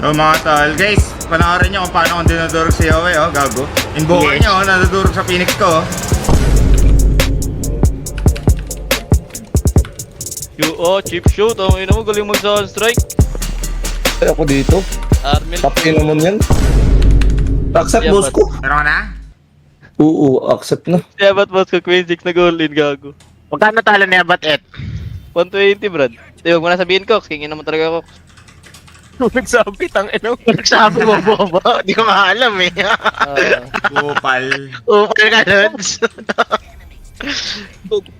So mga tol, guys, panoorin nyo kung paano akong dinudurog si Yowie, oh, gago. Invoker Yes. nyo, oh, nadudurog sa Phoenix ko, oh. Yo, oh, chip shoot. Ang ina mo, galing mag-sound strike. Ay, ako dito. Armil. Tapin naman yan. Accept Yeah, boss but- ko. Ka na? Oo, accept na. Siya ba't boss ko Queen 6 na goal in gago? Magkano talo niya ba't et? 120, brad. Di, huwag mo na sabihin, Cox. Kingin naman talaga, Cox. Nagsabi, tang ina. Nagsabi mo bobo? Di ko maalam eh. Ah, Kupal. Upal ka, Lods.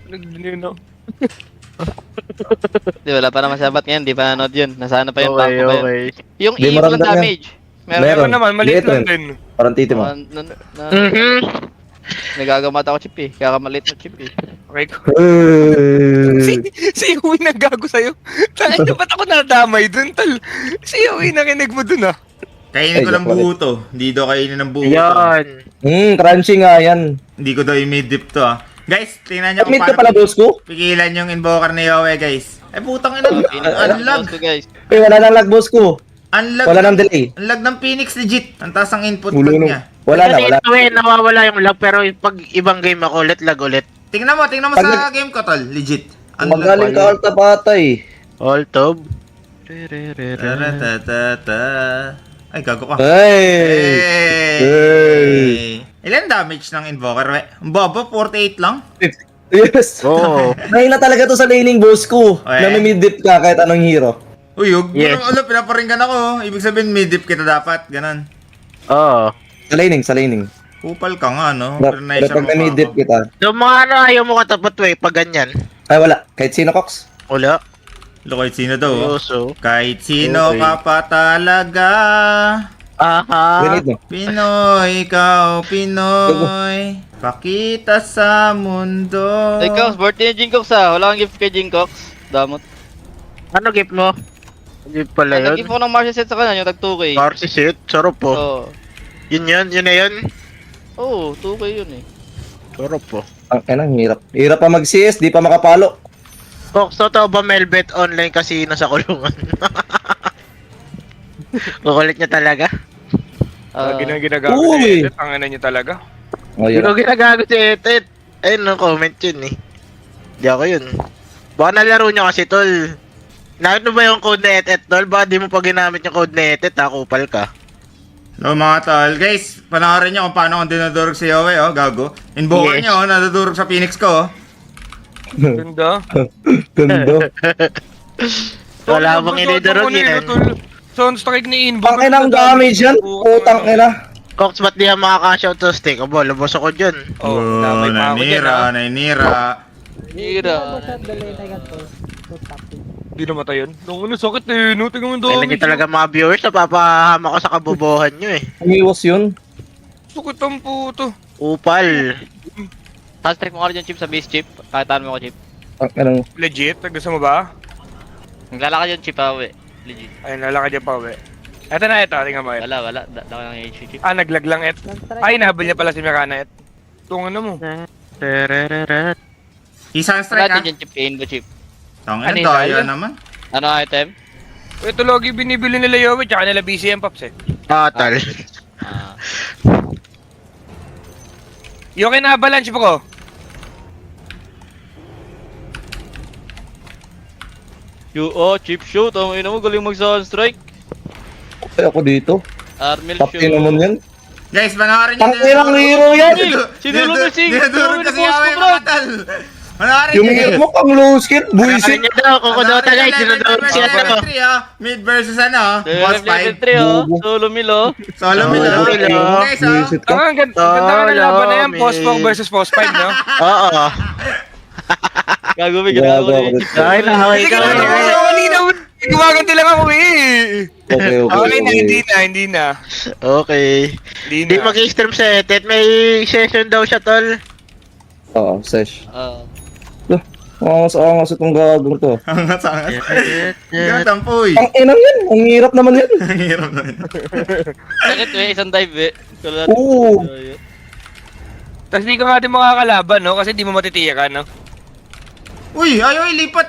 Nagdinino. di, wala pa naman sabat ngayon. Di pa nanood yun. Nasa ano pa yun? Okay, yun. okay. Yung Di, E maramdam yan. damage. Meron. Meron. Naman, maliit Liit lang din. Parang titi mo. Ah, na, na, Mhm. Nagagamat ako chip eh. Kaya kamalit na chip eh. Okay ko. Si, si Uwi naggago sa'yo. Tangin na ba't ako nadamay dun, tal? Si Uwi nakinig mo dun ah. Kainin Ay, ko ng joke buo to. Hindi daw kainin ng buo to. Yan. Hmm, crunchy nga yan. Hindi ko daw i-mid-dip to, ah. Guys, tingnan nyo kung Admit ka pala, paano boss ko? pigilan yung invoker ni Yowie, guys. Eh, putang ina. Unlag. Boss ko, guys. Eh, wala nang lag, boss ko. Unlag. Wala nang delay. Unlag ng Phoenix, legit. Ang taas ang input Ulo lag nung- niya. Wala na, Kasi wala. ito eh, nawawala yung lag pero pag ibang game ako ulit, lag ulit. Tingnan mo, tingnan mo Pag sa game ko, tol. Legit. Unlag. Magaling ka alta patay. All top. Taratata. Ay, gago ka. Hey! Hey! Hey! Ilan damage ng invoker? we? Ang baba, 48 lang. Yes! Oo. Mahina talaga to sa laning boss ko. Okay. Na may mid-dip ka kahit anong hero. Uy, huwag Yes. yes. ano, pinaparinggan ako. Ibig sabihin, mid-dip kita dapat. Ganon. Oo. Sa laning, sa laning. Kupal ka nga, no? Pero Pero pag ako. kita. So mga ano, ayaw mo katapat eh, pag ganyan. Ay, wala. Kahit sino, Cox. Wala. Lo, kahit sino daw. oh. Seryoso. Kahit sino Okay. ka pa talaga. Aha. Ganit mo. Pinoy, ikaw, Pinoy. Pakita sa mundo. Hey, Cox, birthday ni Jinkox ah. Wala kang gift kay Jinkox. Damot. Ano gift mo? Gift pala Ay, nag-gift yun. ko ng Martial set sa kanya, yung tag 2K. Party set. Sarap po. Oo. Yun yun, yun na yun. Oo, 2K yun eh. Sarap po. Ang ina, hirap. Hirap pa mag-CS, di pa makapalo. Cox, totoo ba Melbet online casino sa kulungan? Kukulit niya talaga. Ah, Lagi na ginagago Uy! si Edit. Ang ina niya talaga. Oh, Hindi ko hirap. ginagago si Etet. Ayun, no, comment yun eh. Di ako yun. Baka nalaro niya kasi, tol. Nakita mo ba yung code na Etet, tol? Baka di mo pa ginamit yung code na Etet, ha? Kupal ka. No, mga tol. Guys, panoorin nyo kung paano akong dinudurog si Yowie, oh, gago. Invoker Yes. nyo, oh, nadudurog sa Phoenix ko, oh. Ganda. Ganda. Wala bang inidurog yan? Sound strike ni Inbo. Ang inang damage yan. Putang ina. Cox, ba't di ka makaka-shout to stick? Abo, lubos ako dyan. Oh, Oh, ako dyan nainira, ah. nainira. Hindi namatay yun. Nung ano, sakit eh. No, tingnan mo yung Kailan damage. niyo talaga mga viewers, napapahama ko sa kabobohan nyo eh. Umiwas yun. Sakit ang puto. Upal. Fast-track mo ka dyan, Chip, sa base, Chip. Kataan mo ko, Chip. Ang inang. Legit? Nagdasa mo ba? Naglalakad yun, Chip, ha, uwi. Legit. Ayun, lalakad niya pa uwi. Eto na, eto. Tingnan mo, et. Wala, wala. Da- Dako ng HP, Chip. Ah, naglag lang, et. Ay, nahabol niya pala si Mirana, et. Itong ano mo. Terereret. Isang Wala strike, ah. din dyan, Chip. Kain mo, Chip. Tang Ano daya naman. Ano item? Ito lagi binibili nila Yowie, tsaka nila BCM Pops eh. Total. Ah. Yung kina-avalanche bro. Yo, oh, Chip shoot. Ang ina mo, galing mag-sound strike. Ay, ako dito. Armil Tapin shoot. naman yan. Guys, panoorin nyo. Ang inang hero yan. Sinulong na si- Dinudurog kasi ko, bro. mga tol. Panoorin Yung mo pang low skill. Buisit. niya daw, kukodota guys, sinodoro siya Level to. 3, oh. Mid versus ano, boss fight. 3, oh. Solo mill, oh. Solo. Milo. Ka. Ah, ang ganda, ng laban na yan, post 4 may- versus post 5, no? Oo. Gago, may ako ni rin. Ay, Sige ka. gumaganti lang ako eh. Okay, okay. Okay na, okay. hindi na, hindi na. Okay. Hindi mag-stream sa Etet, may session daw siya, tol. Oo, sesh. Ah. Angas-angas itong gagawin to. Angas, angas. Gatang po eh. Ang inang yan. Ang hirap naman yan. Ang hirap naman. Bakit eh, isang dive eh. Tulad. Oo. Tapos di ka nga din makakalaban, no? Kasi di mo matitiyakan, no? Uy! Ayaw, lipat!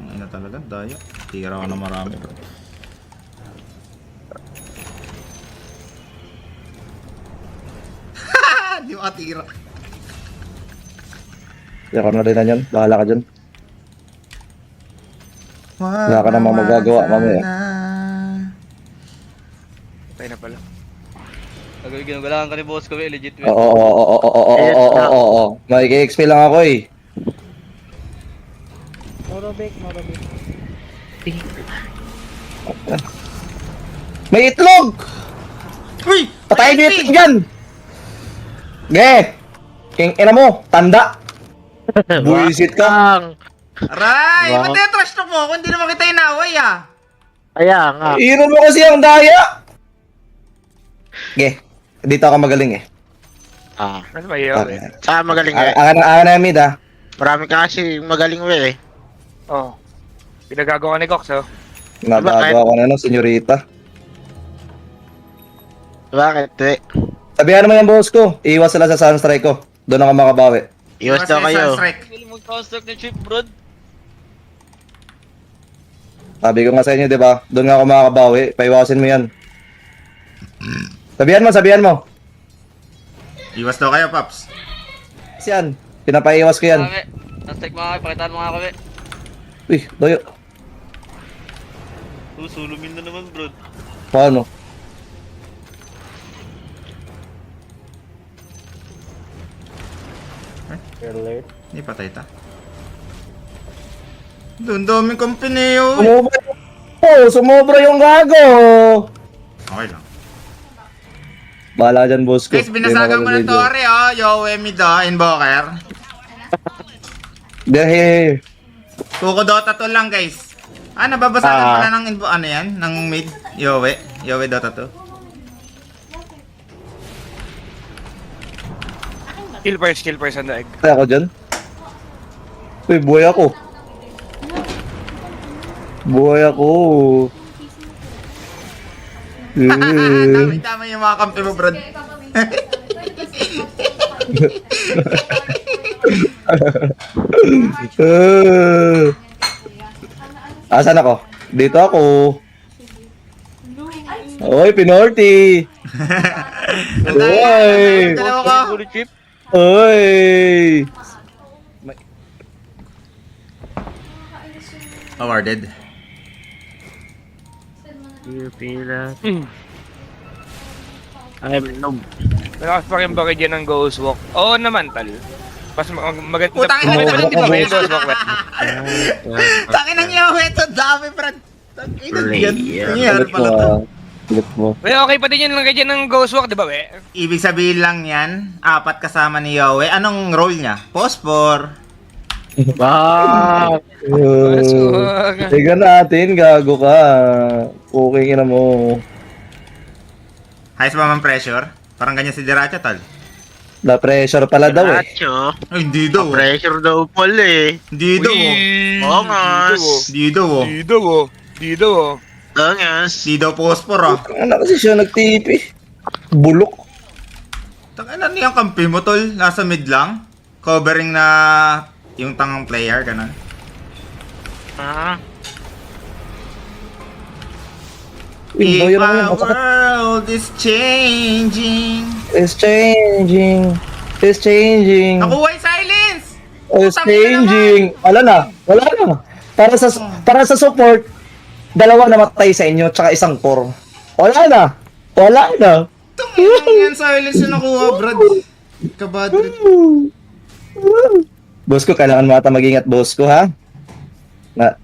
Ang ina talaga, daya. Tira ka na marami, bro. di makatira. Ako na rin na yan. Bahala ka dyan. Wala ka namang magagawa mamaya. Tayo na pala. Agad ginugalangan ka ni boss ko, eh, legit. Oo, oo, oo, oo, oo, oo, oo, oo, oo, oo. May XP lang ako eh. May itlog! Uy! Patayin niyo yung itlog dyan! Ge! King ina mo, tanda! Buisit ka! Aray! Wow. Ba't yung trash na mo? Kung hindi naman kita inaway ah. kaya nga. Iro mo kasi ang daya! Ge, dito ako magaling eh. Ah. Ano ba yun? Okay. Saka magaling eh. ang ang na mid ah. Marami ka kasi magaling we eh. Oh. Pinagagawa ni Cox, oh. Nagagawa ko na ng senyorita. Bakit we? Sabihan mo yung boss ko, iwas sila sa sunstrike ko. Doon ako makabawi. Iwas daw kayo. Sunstrike. Galing mag-construct ng chip, bro. Sabi ko nga sa inyo, di ba? Doon nga ako makakabawi. Paiwasin mo yan. Sabihan mo, sabihan mo. Iwas daw kayo, Paps. Kasi yan, pinapaiwas ko yan. Nastek mga ke, pakitaan mo nga kami. Uy, doyo. Oh, sulumin na naman, bro. Paano? Hindi patay ta. Doon daming company yun. Sumobra Oh, sumobra yung gago! Okay lang. Bahala dyan, boss ko. Guys, binasagan ko ng Tore, oh. Yowe, Mido, Invoker. Dahil, Kuko Dota 2 lang, guys. Ah, nababasagan Ah. pala ng invo, ano yan? Ng mid. Yowe. Yowe Dota 2. Kill first, kill first the egg. kaya ako dyan. Uy, buhay ako. Buhay ako. Eh. Dami-dami yung mga kampi mo, bro. Eh. Asan ako? Dito ako. Oy, Pinorti! Oy! Dalawa ko. Fully chip. Oy! Awarded. I'm noob. Malakas pa rin ba kayo dyan ng Ghost Walk? Oo naman, tal. Mas mag maganda. Putang ina, ba Walk. ba yung Ghost Walk? Tangin ang Yowe, ito dami, bro. Tangin ang yan. Mo pala to. Ah. Kulit mo. Well, okay pa din yan lang kayo dyan ng Ghost Walk, di ba, we? Ibig sabihin lang yan, apat kasama ni Yowe. Anong role niya? Ghost Uh, Walk. Tignan natin, gago ka. Okay na mo. Highest ba man pressure? Parang ganyan si Diracha, tal. Na pressure pala daw eh. Nacho. Ay, hindi daw. oh. Pressure daw pala eh. Hindi daw. oh. Uy, Oo nga. Hindi daw. oh. Di daw, oh. Di daw, oh. Angas. Hindi daw pospor, ah. Ano kasi siya nagtipi? Bulok. Tangin na niyang kampi mo, tol. Nasa mid lang. Covering na yung tangang player, ganun. Ah. Uy, If yun. our Ang world is changing. It's changing. It's changing. Nakuha yung silence! It's Putang ina changing. Wala na. Wala na. Para sa para sa support, dalawa namatay sa inyo tsaka isang core. Wala na. Wala na. Tangin yan silence yung nakuha, brad. Kabadrit. Boss ko, kailangan mo ata mag-ingat, boss ko, ha? Na,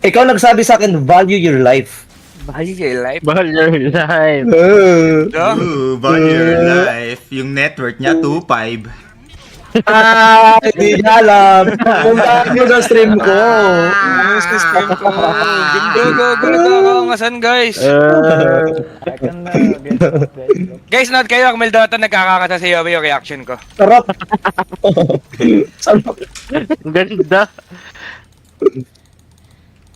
ikaw nagsabi sa akin, value your life. Bahagi kayo life. Ball your life. Uh, value your life. Yung network niya, 2.5. ah, hindi niya alam. Kung bakit sa stream ko. Ayos ka stream ko. Ganda, gago, nagkakaangasan, guys. Guys, not kayo, Akmel Dota, nagkakakasa sa iyo yung reaction ko. Sarap. Sarap. Ang ganda.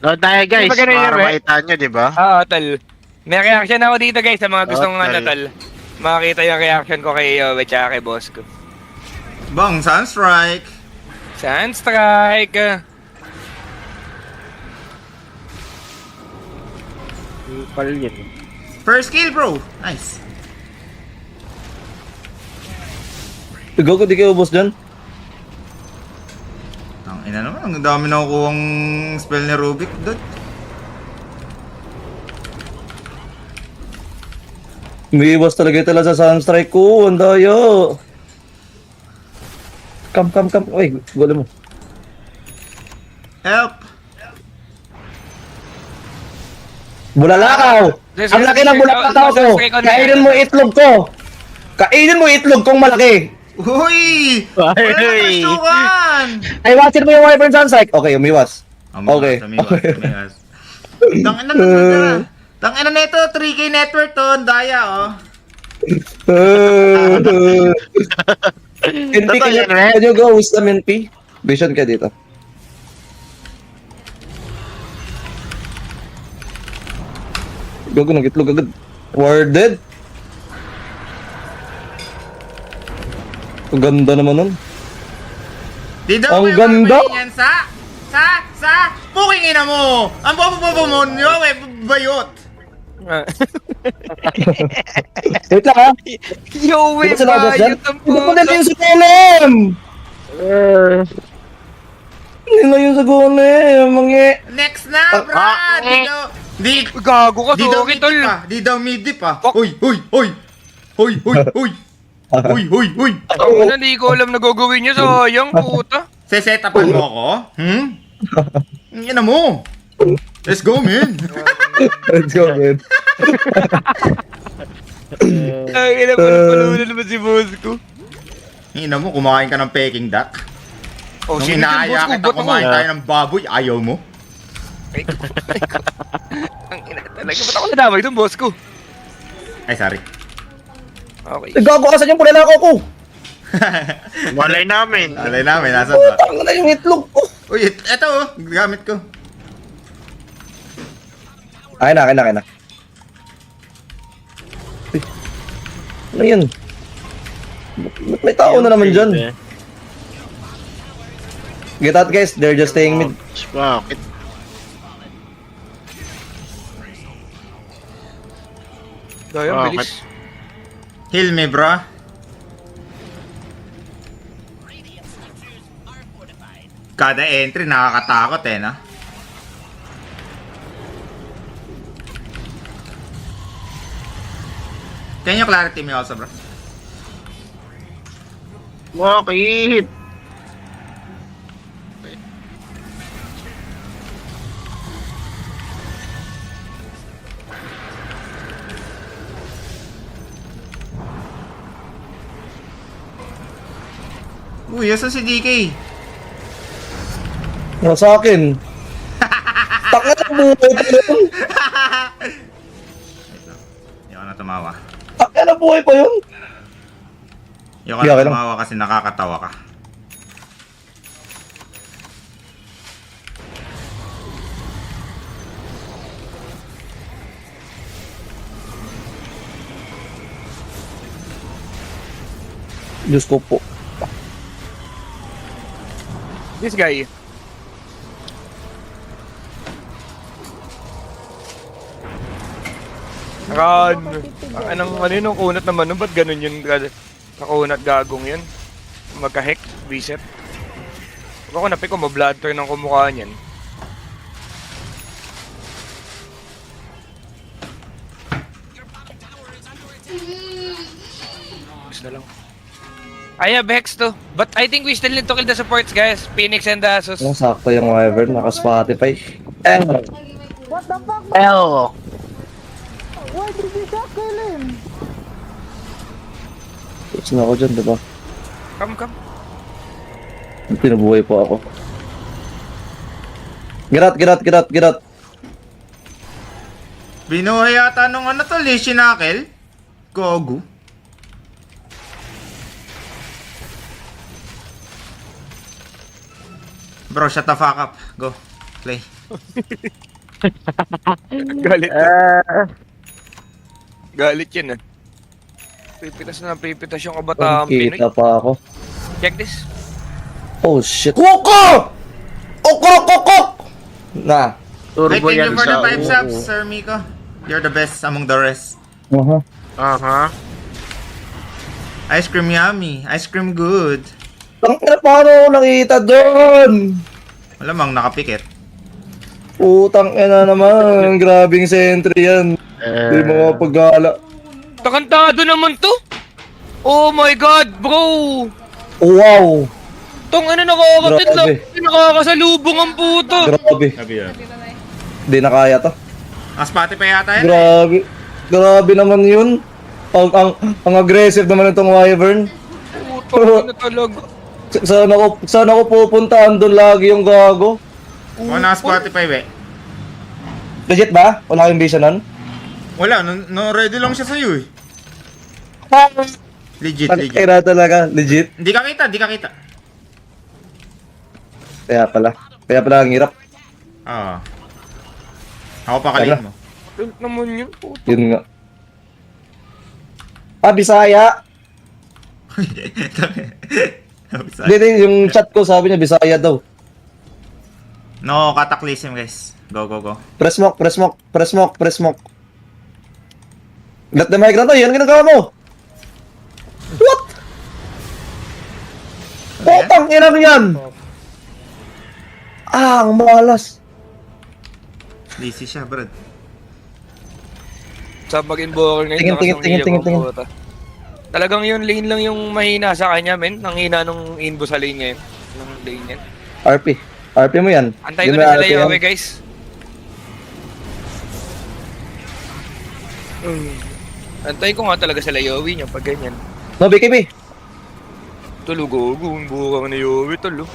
No, tayo guys. Yun, Para we? makita nyo, di ba? Ah, tal. May reaction ako dito, guys, sa mga gustong Oh, ano, tal. Makakita yung reaction ko kay Yowe tsaka kay boss ko. Bang, Sunstrike. Sunstrike! First kill, bro. Nice. Gago, di kayo ubos dyan. Ang ina naman, ang dami na kukuhang spell ni Rubik, dude. Umiiwas talaga lang sa Sunstrike ko. Ang dayo. Come, come, come. Uy, gulo mo. Help! Bulalakaw! Yes, Ang laki ng yes, bulalakaw yes, ko! Kainin mo itlog ko! Kainin mo itlog kong malaki! Uy! Wala Ay. na pasukan! Ay, mo yung Wyvern Sunstrike! Okay, umiwas. Umiwas, Okay. umiwas, Okay. umiwas. Tangina na natira. Tangina na ito, 3K network to, ang daya oh. NP, Totoo can you, yan, Red? can you go wisdom NP? Vision ka dito. Gago, nag-itlog agad. Worded? Ang ganda naman nun. Di daw Ang kayo ganda! yan sa, sa, sa, puking ina mo! Ang bobo-bobo mo nyo, eh, bayot! Wait lang ha. Yo, Di wait ba sila ubos dyan? bayot ang Hindi pa puta. din yung sa golem! Hindi na yung sa golem, mangi. Next na, Ah, Brad! Di daw, di, Gago ka, di daw sorry, mid tol. pa, di daw mid pa. Uy, uy, uy! Uy, uy, uy! Uy, uy, uy! Ang ina, di ko alam na gagawin niya, sayang, puta. Sesetapan mo ako? Hmm? Ang ina mo! Let's go, man! Let's go, man. Ang ina, pala naman si boss ko. Ang ina mo, kumain ka ng peking duck. Oh, Nung inaaya ko? kita kumain tayo ng baboy, ayaw mo? Ang ina, talaga, ba't ako nadamay doon, boss ko? Ay, sorry. Okay. Gago ka sa yung pulalako ko. Malay namin. Alay namin, nasa ba? Tang na yung itlog ko. Uy, et- eto oh, gamit ko. Akin na, akin na, akin na. Uy. Ano yun? Ba't may tao na naman dyan? Get out guys, they're just staying mid. Bakit? Sayang, Ah, bilis. Heal me, bro. Kada entry, nakakatakot eh, no? Can you clarity me also, bro? Bakit? Uy, asan si DK? Ano sa akin? Taka na buhay yun. Hindi ako na tumawa. Buhay pa yun. Na okay lang. tumawa kasi nakakatawa ka. Diyos ko po. This guy. Ang anong ano yun, ang kunat naman nun, ba't ganun yun? Kakunat gagong yun. Magka-hex, reset. Huwag ako napik ko, ma-blood turn ang kumukha niyan. Gusto na lang. I have Hex too. But I think we still need to kill the supports, guys. Phoenix and the Asus. Ang sakto yung Wyvern, naka-Spotify. Eh, L. tapos na ako dyan, di ba? Come, come. Pinubuhay po ako. Girat, girat, girat, girat. Binuhay yata nung ano to, Lee Shinakel? Gogu. Bro, shut the fuck up. Go. Play. Galit ka. Galit yan ah. Pipitas na pipitas yung kabataan Pinoy. Kita pa ako. Check this. Oh shit. Kuko! Okrokokok! Na. Hey, Turbo thank you yan for the sa 5 subs, oo. Sir Miko. You're the best among the rest. Uh-huh. Aha. Ice cream yummy. Ice cream good. Ang ina, paano ako nakita doon? Malamang nakapikit. Putang ina naman, grabing sentry yan. Hindi mo nga paggala. Takantado naman to! Oh my god, bro! Wow! Tong ano nakakatid lang, Grabe. nakakasalubong ang puto! Grabe. Sabi yan. Hindi na kaya to. Ah, Spotify yata yan. Grabe. Grabe naman yun. Ang, ang, ang aggressive naman itong Wyvern. Puto na talaga. Sa- Saan ako, saan ako pupunta? Andun lagi yung gago. O, naka Spotify, we. Legit ba? Wala kayong vision nun? Wala, no, no ready lang siya sa'yo eh. Legit, legit. kira talaga. Legit. Hindi ka kita, hindi ka kita. Kaya pala. Kaya pala ang hirap. Oo. Ako pa kalin mo. Tilt naman yun, puto. Yun nga. Ah, Bisaya. Hindi, hindi, yung chat ko sabi niya Bisaya daw. no, cataclysm guys. Go, go, go. Press smoke, press smoke, press smoke, press smoke. Let them high ground. Yan ang ginagawa mo. What? Putang ina mo yan. Ah, ang malas. Lazy siya, brad. Sa mag-invoker ngayon, Tingin, tingin, nakasang tingin, iyak tingin, ang tingin. puta. Talagang yung lane lang yung mahina sa kanya, men. Ang hina nung inbo sa lane ngayon. Ng lane yan. RP. RP mo yan. Antay Yun ko na may sila RP yung yan. okay, guys. Mm. Antay ko nga talaga sila Yowie niya pag ganyan. No, BKB. Tulog ako, buka ka na Yowie, tol. oh.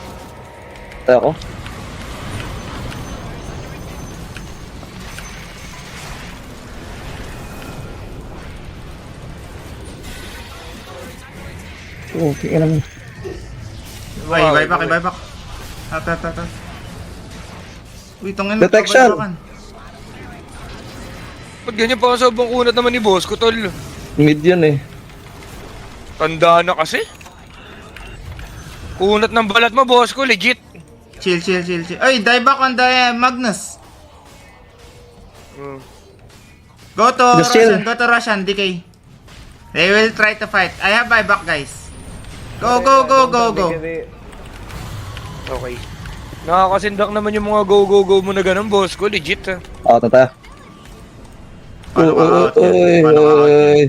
Tayo ako. Okay, alam mo. Ay, buy back, buy back. At, at, at, at. Uy, tangin Detection. Pag ganyan pa sa sobrang kunat naman ni boss ko, tol. Mid yun eh. Tanda na kasi. Kunat ng balat mo, boss ko, legit. Chill, chill, chill, chill. Ay, die back on the uh, Magnus. Mm. Go to Just chill. Russian, go to Russian, DK. They will try to fight. I have buyback, guys. Go, go, go, go, go. Okay. Nakakasindak naman yung mga go-go-go mo na ganun, boss ko, legit ha. Oo, tata. Paano ka out yan? Paano yan? uy.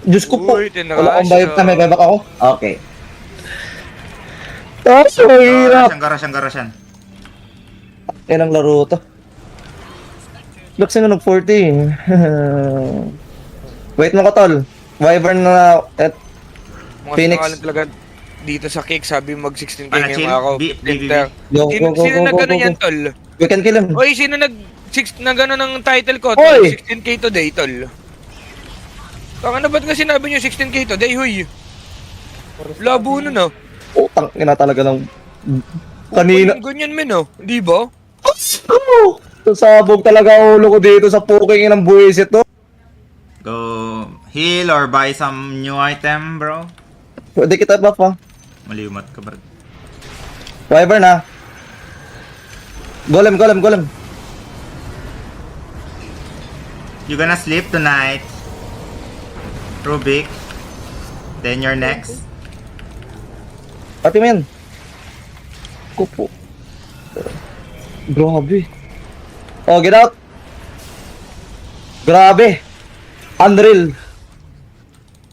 Diyos ko po. Uy, Wala akong bayad na, may buyback ako? Okay. Ah, so hirap. Russian, go, Russian. Yan ang laro to. Looks nga nag-40. Wait mo ko, tol. Wyvern na... Et, Mga Phoenix. sinungaling talaga dito sa cake, sabi mag 16k Ano, chill? ako. B- B- B- Enter. Go, Sino, go, go, sino go, nag go, ano go, yan, tol? we can kill him. Oy, sino nag six, na gano'n ng title ko? Oy! Tol? 16k today, tol. Kang ano ba't nga sinabi nyo 16k today, huy? Labo nun, ah. Utang ina talaga ng... Kanina. Ganyan, men, oh. Di ba? Oh, Sasabog talaga ang ulo ko dito sa puking ng buwisit to. Go heal or buy some new item, bro. Pwede kita buff ha. Maliumat ka, brad. Wyvern ha. Golem, golem, golem. You gonna sleep tonight. Rubik. Then you're next. Pati yan. Kupo. Grabe. Oh, get out. Grabe. Unreal.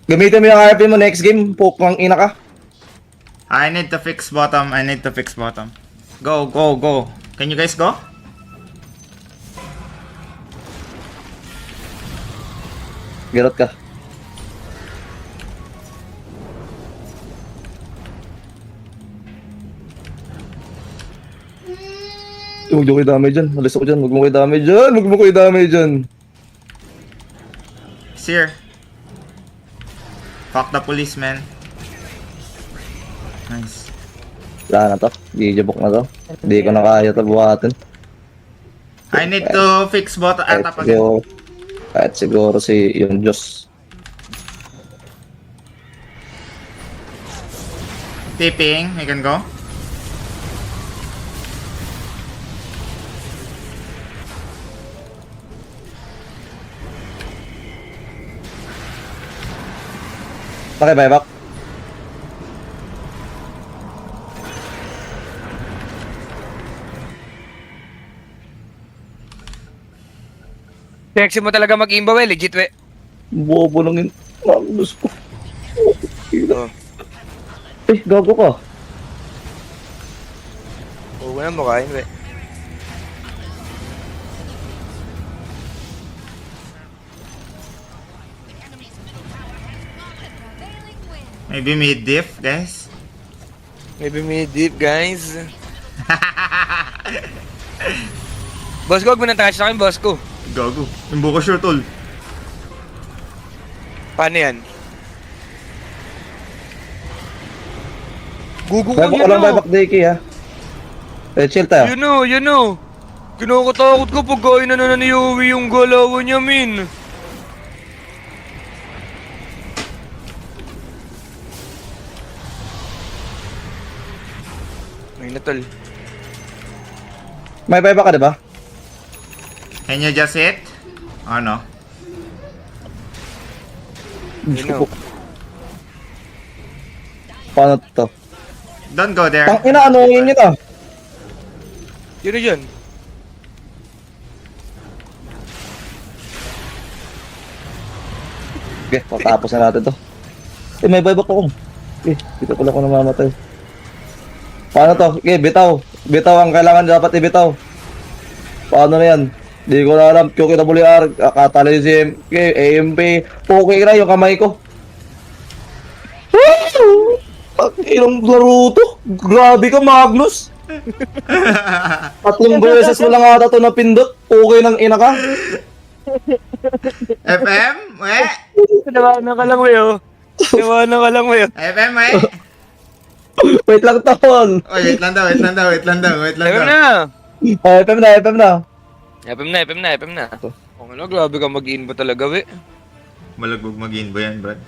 Gamitin mo yung RP mo next game. Pukang ina ka. I need to fix bottom. I need to fix bottom. Go, go, go. Can you guys go? Get out ka. Huwag mo kayo damay dyan. Alis ako dyan. Huwag mo kayo damay dyan. Huwag mo kayo damay dyan. Seer. Fuck the policeman. Nice. Wala na to. Gigibok na to. Hindi ko na kaya to buhatin. I need to fix bottom. Ah, Kahit tapos. Kahit siguro si yung Diyos. Tipping. We can go. Nakibuyback. Sexy mo talaga mag-imba, we. Legit, we. Bobo lang yun. Magnus ko. Oh. Eh, gago ka. Oo na, mukhain, we. Maybe mid-diff, guys. Maybe mid deep, guys. boss ko, huwag mo nang touch sa akin, boss ko. Gago. Yung buko sure, tol. Paano yan? Gugu ko, yun ko lang o. buyback Diki ha. Eh, chill tayo. Yun o, yun o. Kinakatakot ko pag kain na na ni Yowie yung galawan niya, min. May natol. May buyback ka diba? Can you just hit? Ano? Yun o. Paano to? Don't go there. Tang ina, ano yun yun ah? Yun o yun. Okay, patapos na natin to. Eh, may buyback ako. Eh, dito pala ako namamatay. Paano to? Okay, bitaw. Bitaw ang kailangan dapat ibitaw. Paano na yan? Di ko na alam. QKWR, Catalysm, okay, AMP. Okay na yung kamay ko. Woo! Ang ilang laro to. Grabe ka, Magnus. Tatlong beses mo lang ata to napindot. Okay nang ina ka. FM? We? Nawanan ka lang, Weo. Nawanan ka lang, Weo. FM, we? Wait lang, tol. Oh, wait lang daw, wait lang daw, wait lang daw, wait lang FM daw. na! Oh, FM na, FM na. FM na, FM na, FM na. Oh, ano, grabe ka mag-inbo talaga, we. Malagbog mag-in ba yan, Brad?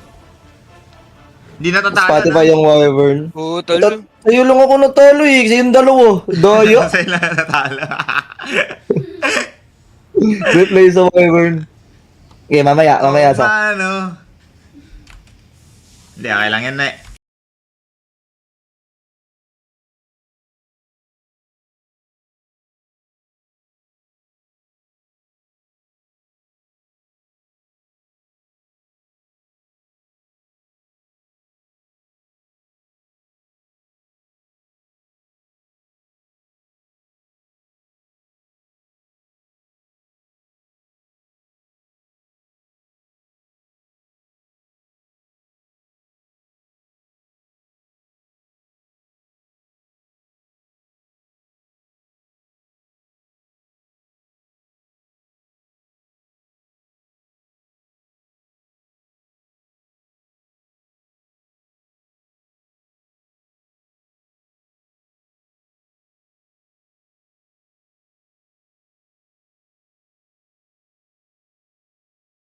Hindi natatalo Spotify yung Wyvern. Oo, tol. Ta- Sa'yo lang ako natalo eh, kasi yung dalawa. Daya. Sila natalo. Replay sa Wyvern. Okay, mamaya, mamaya sa. Paano? Hindi, okay lang yan na eh.